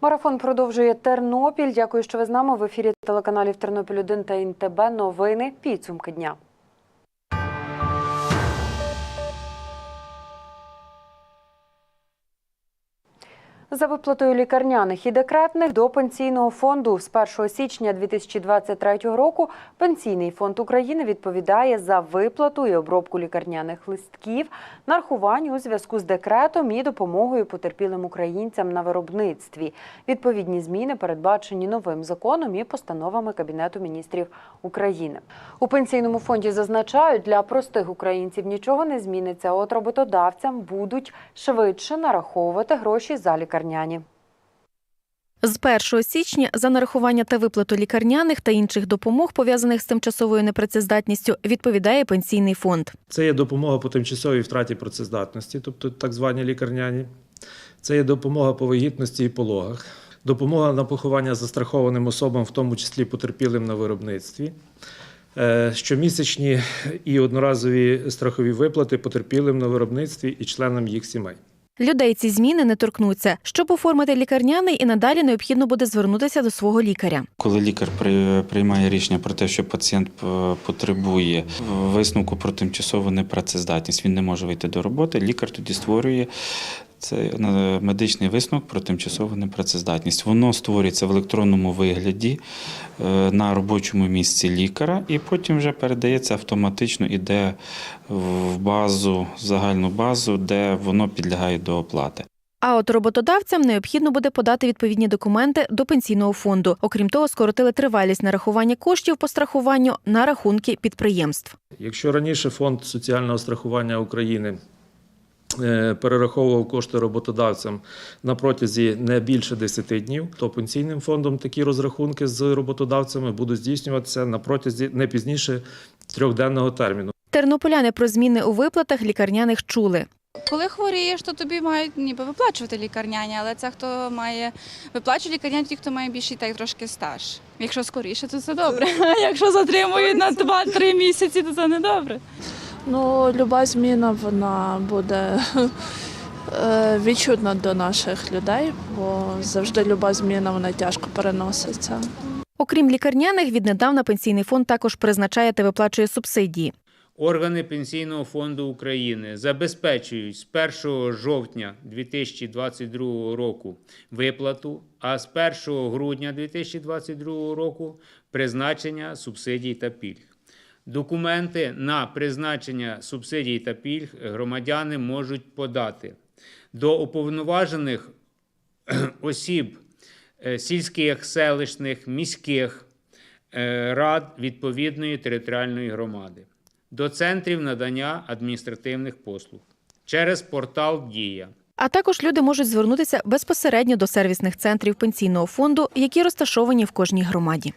Марафон продовжує Тернопіль. Дякую, що ви з нами в ефірі телеканалів Тернопіль 1 та НТБ. Новини підсумки дня. За виплатою лікарняних і декретних до пенсійного фонду з 1 січня 2023 року Пенсійний фонд України відповідає за виплату і обробку лікарняних листків, нарахувань у зв'язку з декретом і допомогою потерпілим українцям на виробництві. Відповідні зміни передбачені новим законом і постановами Кабінету міністрів України. У пенсійному фонді зазначають, для простих українців нічого не зміниться. От роботодавцям будуть швидше нараховувати гроші за лікарняні. З 1 січня за нарахування та виплату лікарняних та інших допомог, пов'язаних з тимчасовою непрацездатністю, відповідає пенсійний фонд. Це є допомога по тимчасовій втраті працездатності, тобто так звані лікарняні. Це є допомога по вагітності і пологах, допомога на поховання застрахованим особам, в тому числі потерпілим на виробництві. Е, Щомісячні і одноразові страхові виплати потерпілим на виробництві і членам їх сімей. Людей ці зміни не торкнуться. Щоб оформити лікарняний, і надалі необхідно буде звернутися до свого лікаря. Коли лікар при- приймає рішення про те, що пацієнт потребує висновку про тимчасову непрацездатність, він не може вийти до роботи. Лікар тоді створює цей е, медичний висновок про тимчасову непрацездатність. Воно створюється в електронному вигляді е, на робочому місці лікаря, і потім вже передається автоматично, іде в базу, загальну базу, де воно підлягає до оплати. А от роботодавцям необхідно буде подати відповідні документи до пенсійного фонду. Окрім того, скоротили тривалість нарахування коштів по страхуванню на рахунки підприємств. Якщо раніше фонд соціального страхування України перераховував кошти роботодавцям на протязі не більше 10 днів, то пенсійним фондом такі розрахунки з роботодавцями будуть здійснюватися на протязі не пізніше трьохденного терміну. Тернополяни про зміни у виплатах лікарняних чули. Коли хворієш, то тобі мають ніби виплачувати лікарняні, але це хто має виплачувати лікарняні, ті, хто має більший так трошки стаж. Якщо скоріше, то це добре. А якщо затримують на 2-3 місяці, то це не добре. Ну, люба зміна вона буде е, відчутна до наших людей, бо завжди люба зміна вона тяжко переноситься. Окрім лікарняних, віднедавна пенсійний фонд також призначає та виплачує субсидії. Органи Пенсійного фонду України забезпечують з 1 жовтня 2022 року виплату, а з 1 грудня 2022 року призначення субсидій та пільг. Документи на призначення субсидій та пільг громадяни можуть подати до уповноважених осіб е, сільських, селищних, міських е, рад відповідної територіальної громади до центрів надання адміністративних послуг через портал Дія. А також люди можуть звернутися безпосередньо до сервісних центрів пенсійного фонду, які розташовані в кожній громаді.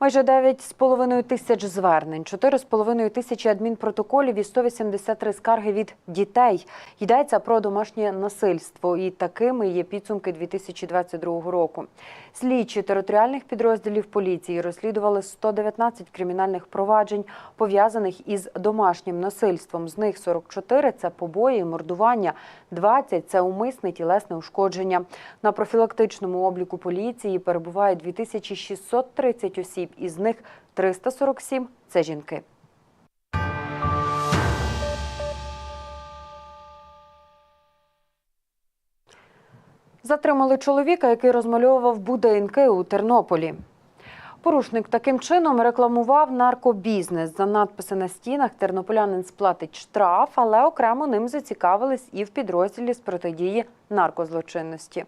Майже 9,5 тисяч звернень, 4,5 тисячі адмінпротоколів і 183 скарги від дітей. Йдеться про домашнє насильство, і такими є підсумки 2022 року. Слідчі територіальних підрозділів поліції розслідували 119 кримінальних проваджень, пов'язаних із домашнім насильством. З них 44 – це побої, мордування, 20 – це умисне тілесне ушкодження. На профілактичному обліку поліції перебуває 2630 осіб, із них 347 – це жінки. Затримали чоловіка, який розмальовував будинки у Тернополі. Порушник таким чином рекламував наркобізнес. За надписи на стінах тернополянин сплатить штраф, але окремо ним зацікавились і в підрозділі з протидії наркозлочинності.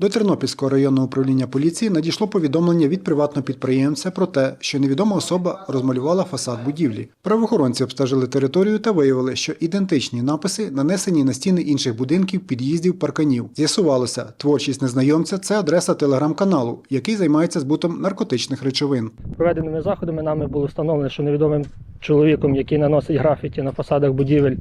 До Тернопільського районного управління поліції надійшло повідомлення від приватного підприємця про те, що невідома особа розмалювала фасад будівлі. Правоохоронці обстежили територію та виявили, що ідентичні написи нанесені на стіни інших будинків, під'їздів, парканів. З'ясувалося, творчість незнайомця це адреса телеграм-каналу, який займається збутом наркотичних речовин. Проведеними заходами нами було встановлено, що невідомим чоловіком, який наносить графіті на фасадах будівель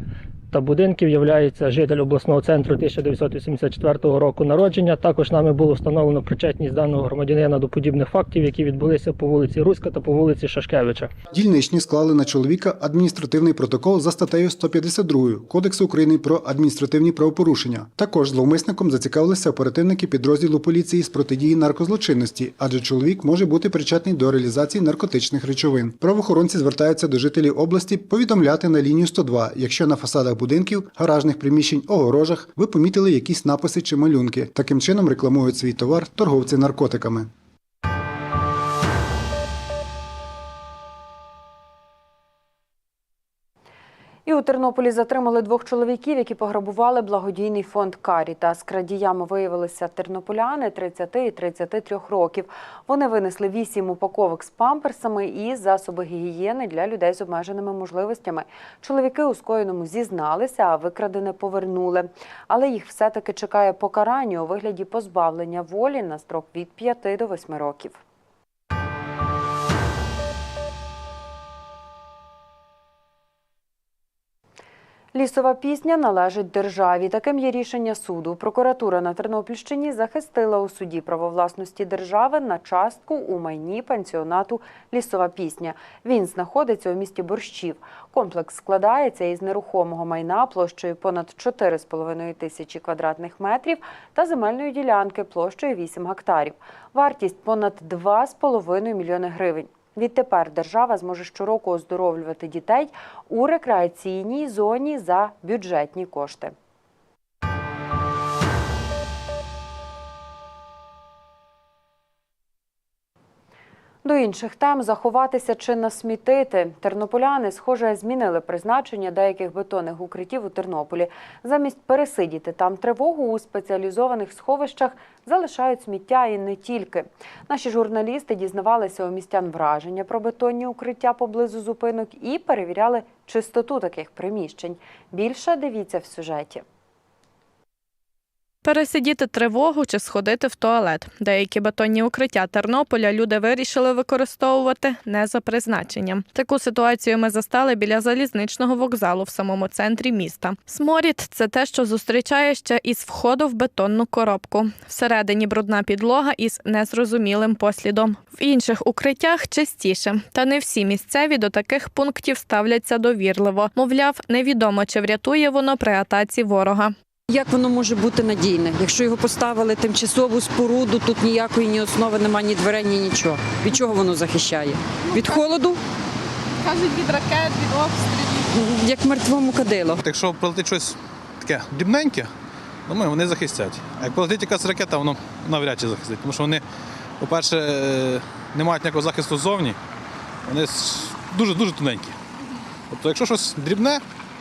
та будинків, є житель обласного центру 1984 року народження. Також нами було встановлено причетність даного громадянина до подібних фактів, які відбулися по вулиці Руська та по вулиці Шашкевича. Дільничні склали на чоловіка адміністративний протокол за статтею 152 Кодексу України про адміністративні правопорушення. Також зловмисником зацікавилися оперативники підрозділу поліції з протидії наркозлочинності, адже чоловік може бути причетний до реалізації наркотичних речовин. Правоохоронці звертаються до жителів області повідомляти на лінію 102, якщо на фасадах будинків, гаражних приміщень, огорожах ви помітили якісь написи чи малюнки. Таким чином рекламують свій товар торговці наркотиками. У Тернополі затримали двох чоловіків, які пограбували благодійний фонд Карітас. Крадіями виявилися тернополяни 30 і 33 років. Вони винесли вісім упаковок з памперсами і засоби гігієни для людей з обмеженими можливостями. Чоловіки у скоєному зізналися, а викрадене повернули. Але їх все-таки чекає покарання у вигляді позбавлення волі на строк від 5 до 8 років. Лісова пісня належить державі. Таким є рішення суду. Прокуратура на Тернопільщині захистила у суді правовласності держави на частку у майні пансіонату Лісова пісня. Він знаходиться у місті Борщів. Комплекс складається із нерухомого майна площею понад 4,5 тисячі квадратних метрів та земельної ділянки площею 8 гектарів. Вартість понад 2,5 мільйони гривень. Відтепер держава зможе щороку оздоровлювати дітей у рекреаційній зоні за бюджетні кошти. До інших тем заховатися чи насмітити. Тернополяни, схоже, змінили призначення деяких бетонних укриттів у Тернополі. Замість пересидіти там тривогу у спеціалізованих сховищах залишають сміття і не тільки. Наші журналісти дізнавалися у містян враження про бетонні укриття поблизу зупинок і перевіряли чистоту таких приміщень. Більше дивіться в сюжеті. Пересидіти тривогу чи сходити в туалет. Деякі бетонні укриття Тернополя люди вирішили використовувати не за призначенням. Таку ситуацію ми застали біля залізничного вокзалу в самому центрі міста. Сморід це те, що зустрічає ще із входу в бетонну коробку. Всередині брудна підлога із незрозумілим послідом. В інших укриттях чистіше. Та не всі місцеві до таких пунктів ставляться довірливо. Мовляв, невідомо чи врятує воно при атаці ворога. Як воно може бути надійне? Якщо його поставили тимчасову споруду, тут ніякої ні основи немає, ні дверей, ні нічого. Від чого воно захищає? Від холоду, Кажуть від ракет, від обстрілів. як мертвому кадило. Якщо прилетить щось таке дрібненьке, думаю, вони захистять. А як прилетить якась ракета, воно навряд чи захистить. Тому що вони, по-перше, е, не мають ніякого захисту ззовні, вони дуже-дуже тоненькі. Тобто, якщо щось дрібне,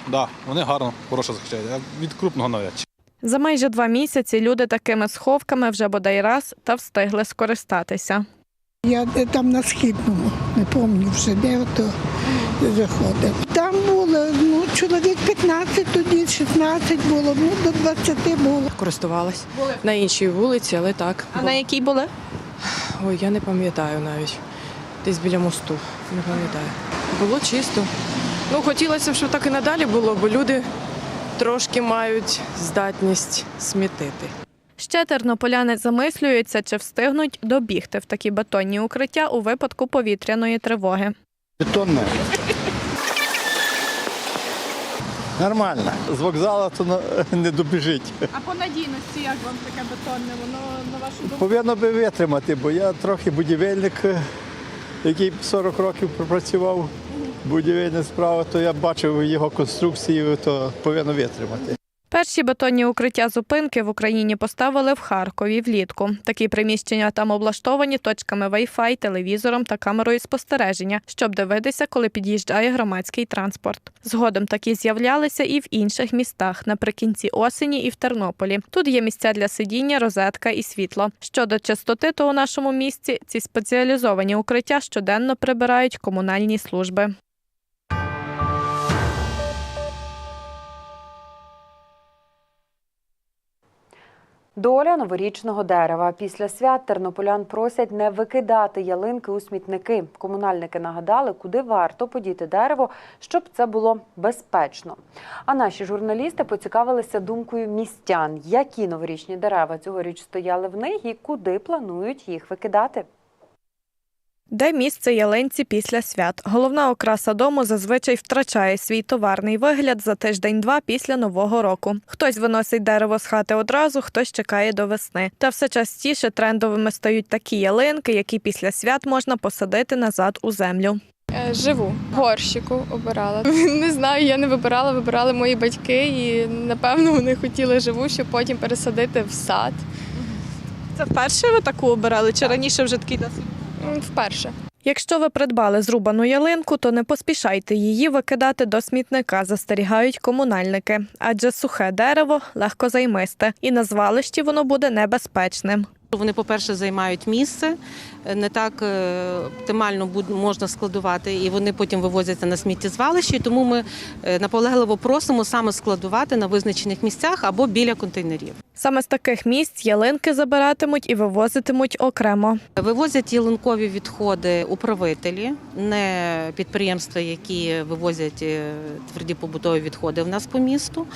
да, вони гарно, хорошо захищають, а від крупного навряд чи. За майже два місяці люди такими сховками вже бодай раз та встигли скористатися. Я де там на східному, не пам'ятаю вже де то заходив. Там було ну, чоловік 15, тоді 16 було, ну до 20 було. Користувалась на іншій вулиці, але так. А на якій були? Ой, я не пам'ятаю навіть. Десь біля мосту. Не пам'ятаю. Було чисто. Ну, хотілося б, щоб так і надалі було, бо люди трошки мають здатність смітити. Ще тернополяни замислюються, чи встигнуть добігти в такі бетонні укриття у випадку повітряної тривоги. Бетонне. Нормально. З вокзалу то не добіжить. А по надійності як вам таке бетонне? Воно на вашу думку? Повинно би витримати, бо я трохи будівельник, е, який 40 років пропрацював будівельні справи, то я бачив його конструкцію, то повинно витримати. Перші бетонні укриття зупинки в Україні поставили в Харкові влітку. Такі приміщення там облаштовані точками Wi-Fi, телевізором та камерою спостереження, щоб дивитися, коли під'їжджає громадський транспорт. Згодом такі з'являлися і в інших містах наприкінці осені і в Тернополі. Тут є місця для сидіння, розетка і світло. Щодо чистоти, то у нашому місті ці спеціалізовані укриття щоденно прибирають комунальні служби. Доля новорічного дерева. Після свят тернополян просять не викидати ялинки у смітники. Комунальники нагадали, куди варто подіти дерево, щоб це було безпечно. А наші журналісти поцікавилися думкою містян, які новорічні дерева цьогоріч стояли в них і куди планують їх викидати. Де місце ялинці після свят? Головна окраса дому зазвичай втрачає свій товарний вигляд за тиждень-два після нового року. Хтось виносить дерево з хати одразу, хтось чекає до весни. Та все частіше трендовими стають такі ялинки, які після свят можна посадити назад у землю. Е, Живу горщику обирала. Не знаю, я не вибирала, вибирали мої батьки, і напевно вони хотіли живу, щоб потім пересадити в сад. Це вперше ви таку обирали чи раніше вже такий досвід? Вперше. Якщо ви придбали зрубану ялинку, то не поспішайте її викидати до смітника, застерігають комунальники, адже сухе дерево легко займисте, і на звалищі воно буде небезпечним. Вони, по-перше, займають місце, не так е, оптимально можна складувати, і вони потім вивозяться на сміттєзвалище. Тому ми е, наполегливо просимо саме складувати на визначених місцях або біля контейнерів. Саме з таких місць ялинки забиратимуть і вивозитимуть окремо. Вивозять ялинкові відходи управителі, не підприємства, які вивозять е, тверді побутові відходи в нас по місту.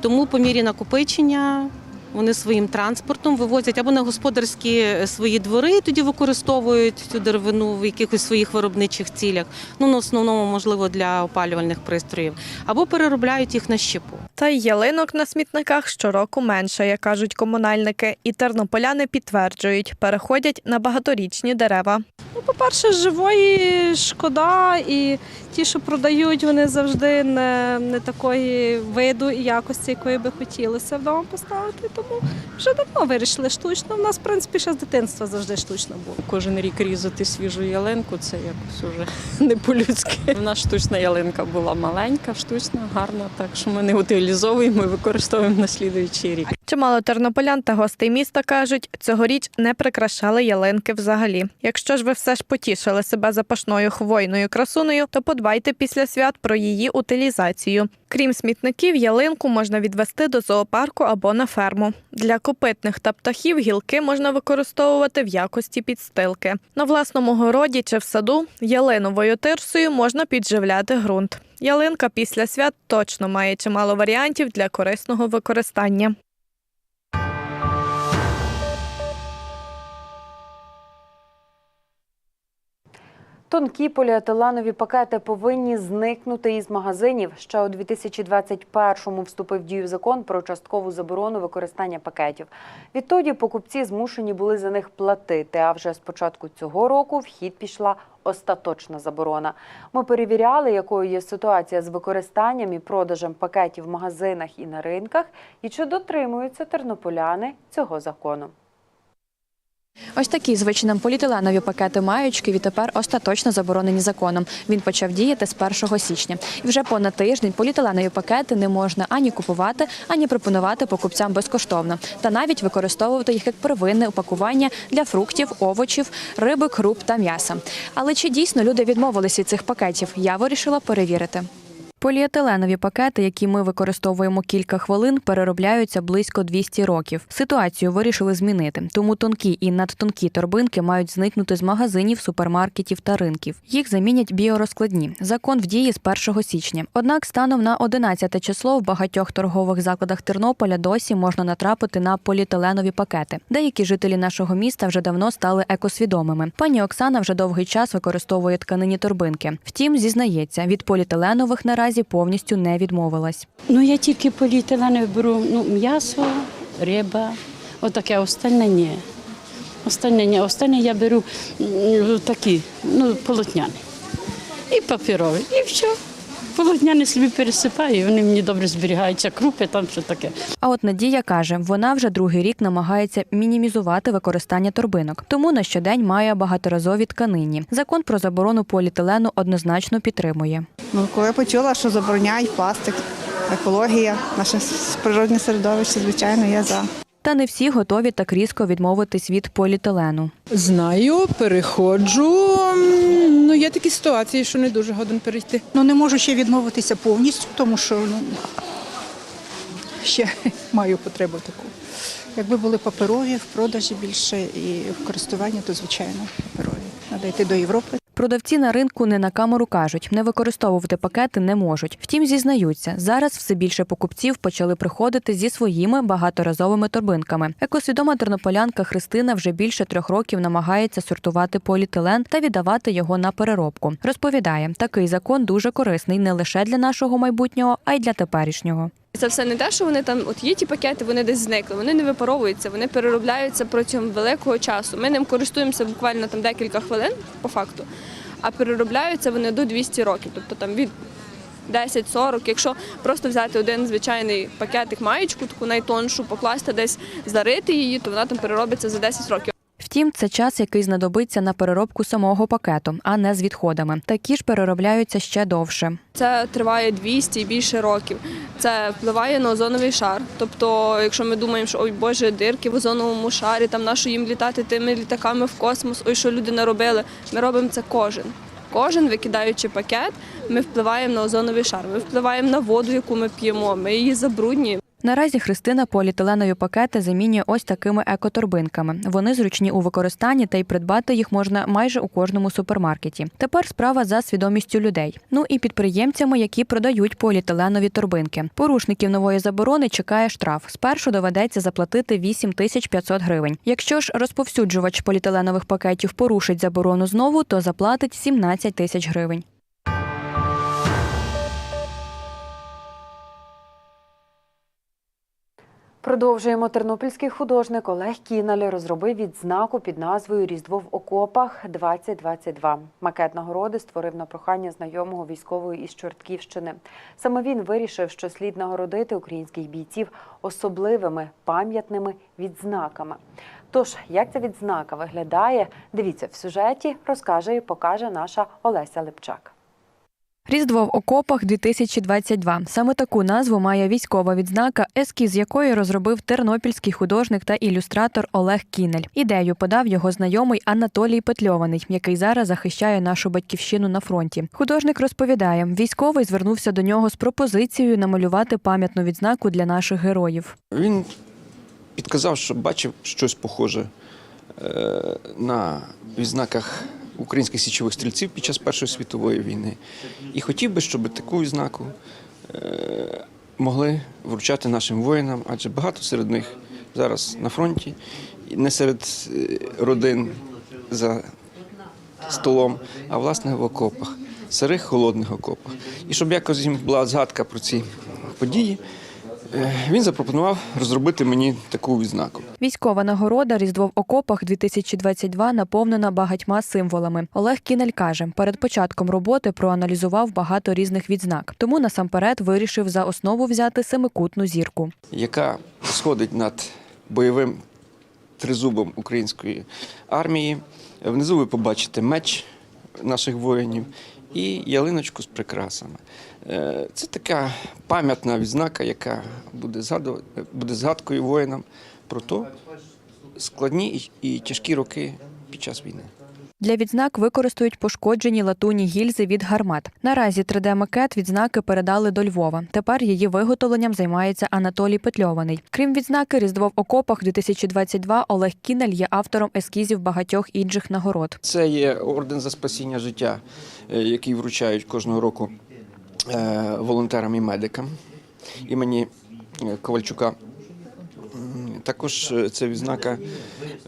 Тому по мірі накопичення вони своїм транспортом вивозять або на господарські е, свої двори, і тоді використовують цю деревину в якихось своїх виробничих цілях. Ну на основному, можливо, для опалювальних пристроїв, або переробляють їх на щепу. Та й ялинок на смітниках щороку менше, як кажуть комунальники. І тернополяни підтверджують, переходять на багаторічні дерева. Ну, по-перше, живої шкода, і ті, що продають, вони завжди не, не такої виду і якості, якої би хотілося вдома поставити. Тому вже давно вирішили штучно. У нас, в принципі, ще з дитинства завжди штучно було. Кожен рік різати свіжу ялинку це якось уже не по-людськи. У нас штучна ялинка була маленька, штучна, гарна, так що ми не утилізовуємо і використовуємо на слідуючий рік. Чимало тернополян та гостей міста кажуть, цьогоріч не прикрашали ялинки взагалі. Якщо ж ви все ж потішили себе запашною хвойною красунею, то подбайте після свят про її утилізацію. Крім смітників, ялинку можна відвести до зоопарку або на ферму. Для копитних та птахів гілки можна використовувати в якості підстилки. На власному городі чи в саду ялиновою тирсою можна підживляти ґрунт. Ялинка після свят точно має чимало варіантів для корисного використання. Тонкі поліетиленові пакети повинні зникнути із магазинів. Ще у 2021-му вступив в дію закон про часткову заборону використання пакетів. Відтоді покупці змушені були за них платити. А вже з початку цього року в хід пішла остаточна заборона. Ми перевіряли, якою є ситуація з використанням і продажем пакетів в магазинах і на ринках, і чи дотримуються тернополяни цього закону. Ось такі звичним поліетиленові пакети маючки відтепер остаточно заборонені законом. Він почав діяти з 1 січня. І вже понад тиждень поліетиленові пакети не можна ані купувати, ані пропонувати покупцям безкоштовно, та навіть використовувати їх як первинне упакування для фруктів, овочів, риби, круп та м'яса. Але чи дійсно люди відмовилися від цих пакетів? Я вирішила перевірити. Поліетиленові пакети, які ми використовуємо кілька хвилин, переробляються близько 200 років. Ситуацію вирішили змінити, тому тонкі і надтонкі торбинки мають зникнути з магазинів, супермаркетів та ринків. Їх замінять біорозкладні. Закон в дії з 1 січня. Однак, станом на 11 число в багатьох торгових закладах Тернополя досі можна натрапити на поліетиленові пакети. Деякі жителі нашого міста вже давно стали екосвідомими. Пані Оксана вже довгий час використовує тканині торбинки. Втім, зізнається, від поліетиленових наразі повністю не відмовилась. Ну я тільки поліетиленові беру ну, м'ясо, риба, отаке, остальне ні. Остальне ні. Остальне я беру такі, ну, полотняні. І папірові. І все. Полотняні собі пересипаю, і вони мені добре зберігаються, крупи, там що таке. А от Надія каже, вона вже другий рік намагається мінімізувати використання торбинок, тому на щодень має багаторазові тканині. Закон про заборону поліетилену однозначно підтримує. Ну, коли я почула, що забороняють пластик, екологія, наше природне середовище, звичайно, я за. Та не всі готові так різко відмовитись від поліетилену. Знаю, переходжу. Ну, є такі ситуації, що не дуже годен перейти. Ну не можу ще відмовитися повністю, тому що ну, ще маю потребу таку. Якби були паперові в продажі більше і в користуванні, то звичайно паперові. Треба йти до Європи. Продавці на ринку не на камеру кажуть, не використовувати пакети не можуть. Втім, зізнаються, зараз все більше покупців почали приходити зі своїми багаторазовими торбинками. Екосвідома тернополянка Христина вже більше трьох років намагається сортувати поліетилен та віддавати його на переробку. Розповідає, такий закон дуже корисний не лише для нашого майбутнього, а й для теперішнього. Це все не те, що вони там, от є ті пакети, вони десь зникли. Вони не випаровуються, вони переробляються протягом великого часу. Ми ним користуємося буквально там декілька хвилин, по факту, а переробляються вони до 200 років, тобто там від 10-40. Якщо просто взяти один звичайний пакетик маєчку, таку найтоншу, покласти десь, зарити її, то вона там переробиться за 10 років. Втім, це час, який знадобиться на переробку самого пакету, а не з відходами. Такі ж переробляються ще довше. Це триває 200 і більше років. Це впливає на озоновий шар. Тобто, якщо ми думаємо, що ой Боже, дирки в озоновому шарі, там нащо їм літати тими літаками в космос, ой, що люди наробили. Ми робимо це кожен. Кожен, викидаючи пакет, ми впливаємо на озоновий шар. Ми впливаємо на воду, яку ми п'ємо. Ми її забруднюємо. Наразі Христина поліетиленові пакети замінює ось такими екоторбинками. Вони зручні у використанні та й придбати їх можна майже у кожному супермаркеті. Тепер справа за свідомістю людей. Ну і підприємцями, які продають поліетиленові торбинки. Порушників нової заборони чекає штраф. Спершу доведеться заплатити 8 тисяч 500 гривень. Якщо ж розповсюджувач поліетиленових пакетів порушить заборону знову, то заплатить 17 тисяч гривень. Продовжуємо. Тернопільський художник Олег Кіналь розробив відзнаку під назвою Різдво в окопах 2022 Макет нагороди створив на прохання знайомого військової із Чортківщини. Саме він вирішив, що слід нагородити українських бійців особливими пам'ятними відзнаками. Тож, як ця відзнака виглядає, дивіться в сюжеті, розкаже і покаже наша Олеся Липчак. Різдво в окопах 2022. Саме таку назву має військова відзнака, ескіз якої розробив тернопільський художник та ілюстратор Олег Кінель. Ідею подав його знайомий Анатолій Петльований, який зараз захищає нашу батьківщину на фронті. Художник розповідає, військовий звернувся до нього з пропозицією намалювати пам'ятну відзнаку для наших героїв. Він підказав, що бачив щось похоже е, на відзнаках українських січових стрільців під час Першої світової війни. І хотів би, щоб таку відзнаку е, могли вручати нашим воїнам, адже багато серед них зараз на фронті, не серед е, родин за столом, а власне в окопах, сирих холодних окопах. І щоб якось їм була згадка про ці події. Е, Він запропонував розробити мені таку відзнаку. Військова нагорода Різдво в окопах 2022 наповнена багатьма символами. Олег Кінель каже, перед початком роботи проаналізував багато різних відзнак, тому насамперед вирішив за основу взяти семикутну зірку. яка сходить над бойовим тризубом української армії. Внизу ви побачите меч наших воїнів і ялиночку з прикрасами. Е, Це така пам'ятна відзнака, яка буде згадувати, буде згадкою воїнам про то складні і тяжкі роки під час війни. Для відзнак використають пошкоджені латунні гільзи від гармат. Наразі 3D-макет відзнаки передали до Львова. Тепер її виготовленням займається Анатолій Петльований. Крім відзнаки Різдво в окопах 2022 Олег Кінель є автором ескізів багатьох інших нагород. Це є орден за спасіння життя, е, який вручають кожного року волонтерам і медикам імені е, Ковальчука. Також е, це відзнака,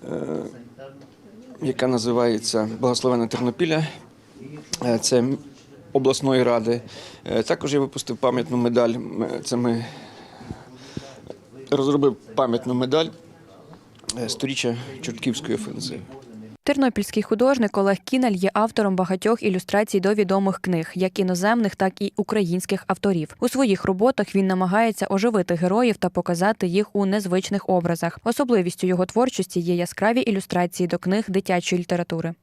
е, яка називається Благословена Тернопіля. Е, Це обласної ради. Е, Також я випустив пам'ятну медаль. Це ми розробив пам'ятну медаль е, сторіччя Чортківської офензиви. Тернопільський художник Олег Кінель є автором багатьох ілюстрацій до відомих книг, як іноземних, так і українських авторів. У своїх роботах він намагається оживити героїв та показати їх у незвичних образах. Особливістю його творчості є яскраві ілюстрації до книг дитячої літератури.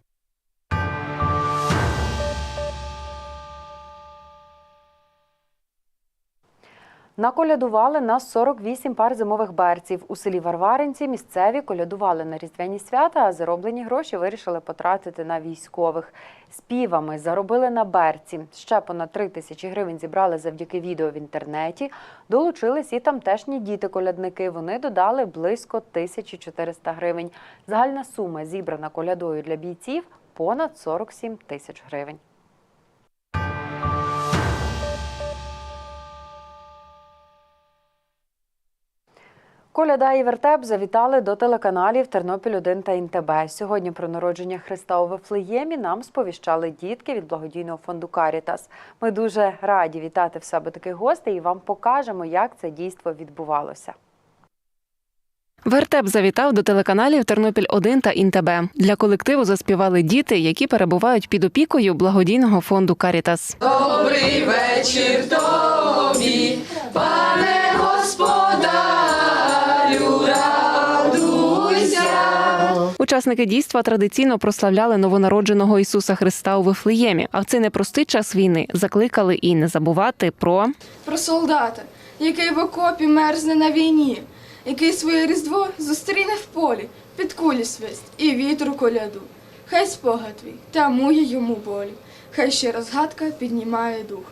Наколядували на 48 пар зимових берців. У селі Варваринці місцеві колядували на різдвяні свята, а зароблені гроші вирішили потратити на військових. Співами заробили на берці. Ще понад 3 тисячі гривень зібрали завдяки відео в інтернеті. Долучились і тамтешні діти-колядники. Вони додали близько 1400 гривень. Загальна сума, зібрана колядою для бійців, понад 47 тисяч гривень. Коляда і вертеп завітали до телеканалів Тернопіль 1 та ІНТБ. Сьогодні про народження Христа у Вифлеємі нам сповіщали дітки від благодійного фонду Карітас. Ми дуже раді вітати в себе таких гостей і вам покажемо, як це дійство відбувалося. Вертеп завітав до телеканалів Тернопіль 1 та Інтеб. Для колективу заспівали діти, які перебувають під опікою благодійного фонду Карітас. Добрий вечір тобі, пане Учасники дійства традиційно прославляли новонародженого Ісуса Христа у Вифлеємі. А в цей непростий час війни закликали і не забувати про Про солдата, який в окопі мерзне на війні, який своє різдво зустріне в полі, під кулі свист і вітру коляду. Хай спогад твій тамує йому болі, хай ще розгадка піднімає дух.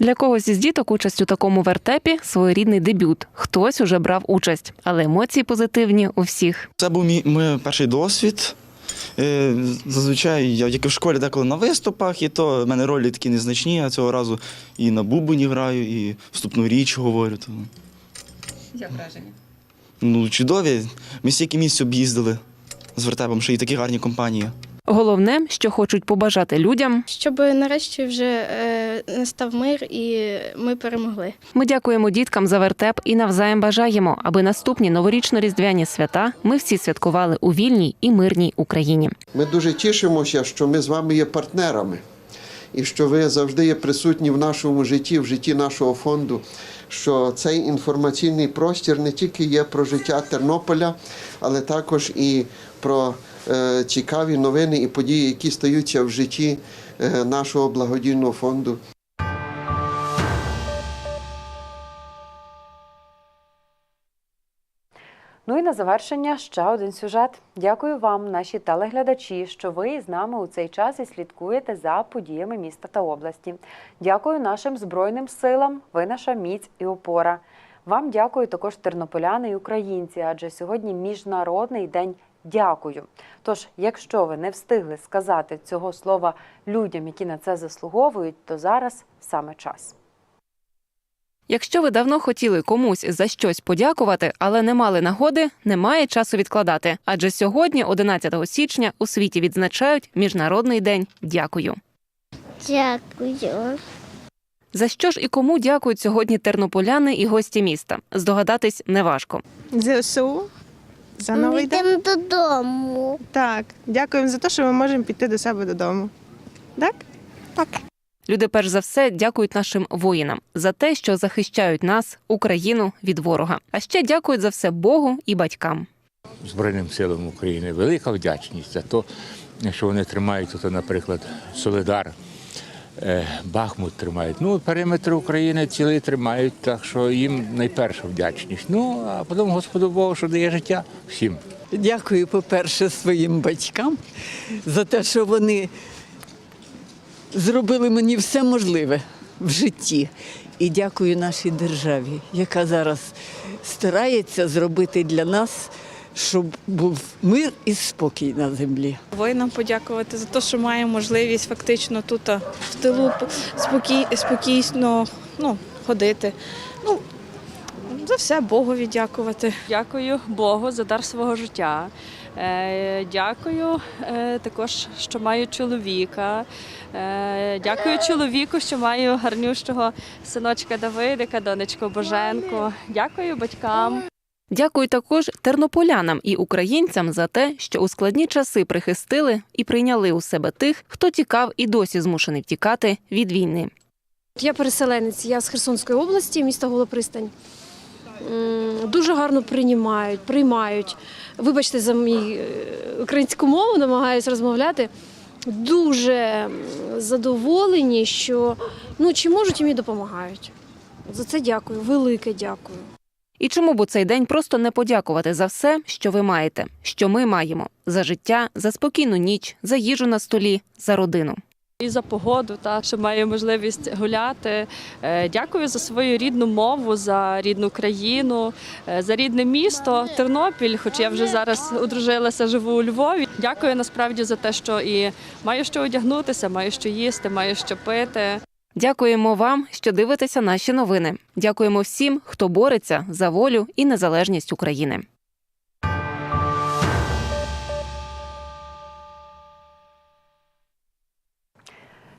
Для когось із діток участь у такому вертепі своєрідний дебют. Хтось уже брав участь, але емоції позитивні у всіх. Це був мій, мій перший досвід. Е, Зазвичай я як і в школі деколи на виступах, і то в мене ролі такі незначні, а цього разу і на бубені граю, і вступну річ говорю. То, Як враження? ну, чудові. Ми стільки місць об'їздили з вертепом, що і такі гарні компанії. Головне, що хочуть побажати людям. Щоб нарешті вже е, настав мир і ми перемогли. Ми дякуємо діткам за вертеп і навзаєм бажаємо, аби наступні новорічно-різдвяні свята ми всі святкували у вільній і мирній Україні. Ми дуже тішимося, що ми з вами є партнерами і що ви завжди є присутні в нашому житті, в житті нашого фонду. Що цей інформаційний простір не тільки є про життя Тернополя, але також і про цікаві новини і події, які стаються в житті е, нашого благодійного фонду. Ну і на завершення ще один сюжет. Дякую вам, наші телеглядачі, що ви з нами у цей час і слідкуєте за подіями міста та області. Дякую нашим збройним силам. Ви наша міць і опора. Вам дякую також тернополяни і українці, адже сьогодні міжнародний день дякую. Тож, якщо ви не встигли сказати цього слова людям, які на це заслуговують, то зараз саме час. Якщо ви давно хотіли комусь за щось подякувати, але не мали нагоди, немає часу відкладати. Адже сьогодні, 11 січня, у світі відзначають Міжнародний день дякую. Дякую. За що ж і кому дякують сьогодні тернополяни і гості міста? Здогадатись неважко. ЗСУ за новий день. Йдемо додому. Так, дякуємо за те, що ми можемо піти до себе додому. Так? Так. Люди перш за все дякують нашим воїнам за те, що захищають нас, Україну від ворога. А ще дякують за все Богу і батькам. Збройним силам України велика вдячність за те, що вони тримають тут, наприклад, Солидар, Бахмут тримають. Ну, периметр України цілий тримають, так що їм найперша вдячність. Ну, а потім Господу Богу, що дає життя всім. Дякую, по-перше, своїм батькам за те, що вони зробили мені все можливе в житті. І дякую нашій державі, яка зараз старається зробити для нас, щоб був мир і спокій на землі. Воїнам подякувати за те, що маємо можливість фактично тут в тилу спокій, спокійно ну, ходити. Ну, за все Богові дякувати. Дякую Богу за дар свого життя. Е, Дякую е, також, що маю чоловіка. Е, Дякую чоловіку, що маю гарнющого синочка Давидика, донечку Боженку. Дякую батькам. Дякую також тернополянам і українцям за те, що у складні часи прихистили і прийняли у себе тих, хто тікав і досі змушений втікати від війни. Я переселенець, я з Херсонської області, міста Голопристань. Дуже гарно приймають, приймають. Вибачте за мій е, українську мову, намагаюся розмовляти. Дуже задоволені, що ну, чи можуть і мені допомагають. За це дякую, велике дякую. І чому б у цей день просто не подякувати за все, що ви маєте, що ми маємо за життя, за спокійну ніч, за їжу на столі, за родину. І за погоду, та що маю можливість гуляти. Е, Дякую за свою рідну мову, за рідну країну, е, за рідне місто Тернопіль. Хоч я вже зараз одружилася, живу у Львові. Дякую насправді за те, що і маю що одягнутися, маю що їсти, маю що пити. Дякуємо вам, що дивитеся наші новини. Дякуємо всім, хто бореться за волю і незалежність України.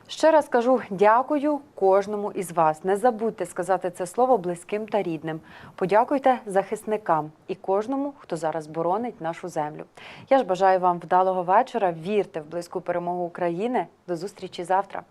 Ще раз кажу дякую кожному із вас. Не забудьте сказати це слово близьким та рідним. Подякуйте захисникам і кожному, хто зараз боронить нашу землю. Я ж бажаю вам вдалого вечора. Вірте в близьку перемогу України. До зустрічі завтра.